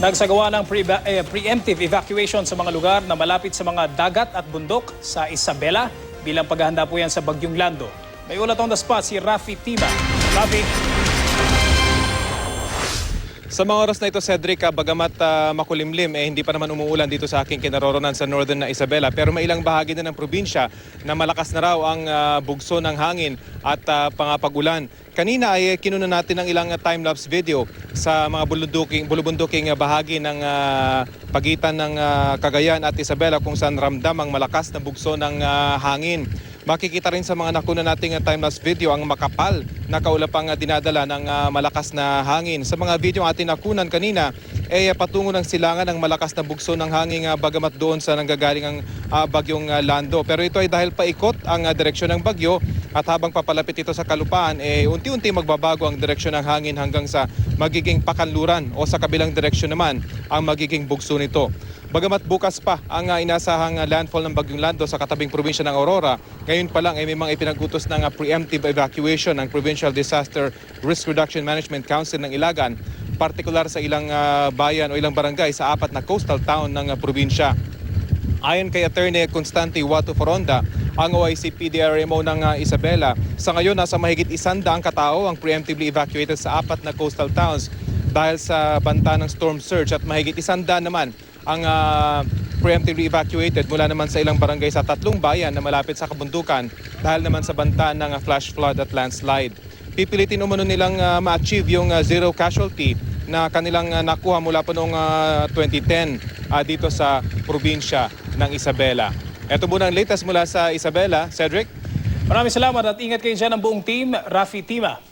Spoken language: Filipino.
Nagsagawa ng pre- eh, preemptive evacuation sa mga lugar na malapit sa mga dagat at bundok sa Isabela bilang paghahanda po yan sa Bagyong Lando. May ulat on the spot si Rafi Tima. Rafi, Sa mga oras na ito, Cedric, ah, bagamat ah, makulimlim, eh, hindi pa naman umuulan dito sa aking kinaroronan sa northern na Isabela. Pero may ilang bahagi na ng probinsya na malakas na raw ang ah, bugso ng hangin at ah, pangapagulan. Kanina ay eh, kinuna natin ng ilang ah, time-lapse video sa mga bulubunduking, bulubunduking ah, bahagi ng ah, pagitan ng ah, Cagayan at Isabela kung saan ramdam ang malakas na bugso ng ah, hangin. Makikita rin sa mga nakuna nating uh, time-lapse video ang makapal na kaulapang uh, dinadala ng uh, malakas na hangin. Sa mga video ang ating nakunan kanina, eh patungo ng silangan ng malakas na bugso ng hangin bagamat doon sa nanggagaling ang bagyong Lando. Pero ito ay dahil paikot ang direksyon ng bagyo at habang papalapit ito sa kalupaan, eh unti-unti magbabago ang direksyon ng hangin hanggang sa magiging pakanluran o sa kabilang direksyon naman ang magiging bugso nito. Bagamat bukas pa ang uh, inasahang uh, landfall ng Bagyong Lando sa katabing probinsya ng Aurora, ngayon pa lang ay may mga ipinagutos ng uh, preemptive evacuation ng Provincial Disaster Risk Reduction Management Council ng Ilagan, partikular sa ilang uh, bayan o ilang barangay sa apat na coastal town ng uh, probinsya. Ayon kay Attorney Constante Wato Foronda, ang OIC PDRMO ng uh, Isabela, sa ngayon nasa mahigit isandaang katao ang preemptively evacuated sa apat na coastal towns dahil sa banta ng storm surge at mahigit isanda naman ang uh, preemptively evacuated mula naman sa ilang barangay sa tatlong bayan na malapit sa kabundukan dahil naman sa banta ng uh, flash flood at landslide. Pipilitin umano nilang uh, ma-achieve yung uh, zero casualty na kanilang uh, nakuha mula pa noong uh, 2010 uh, dito sa probinsya ng Isabela. Ito muna ang latest mula sa Isabela. Cedric? maraming salamat at ingat kayo dyan ang buong team. Rafi Tima.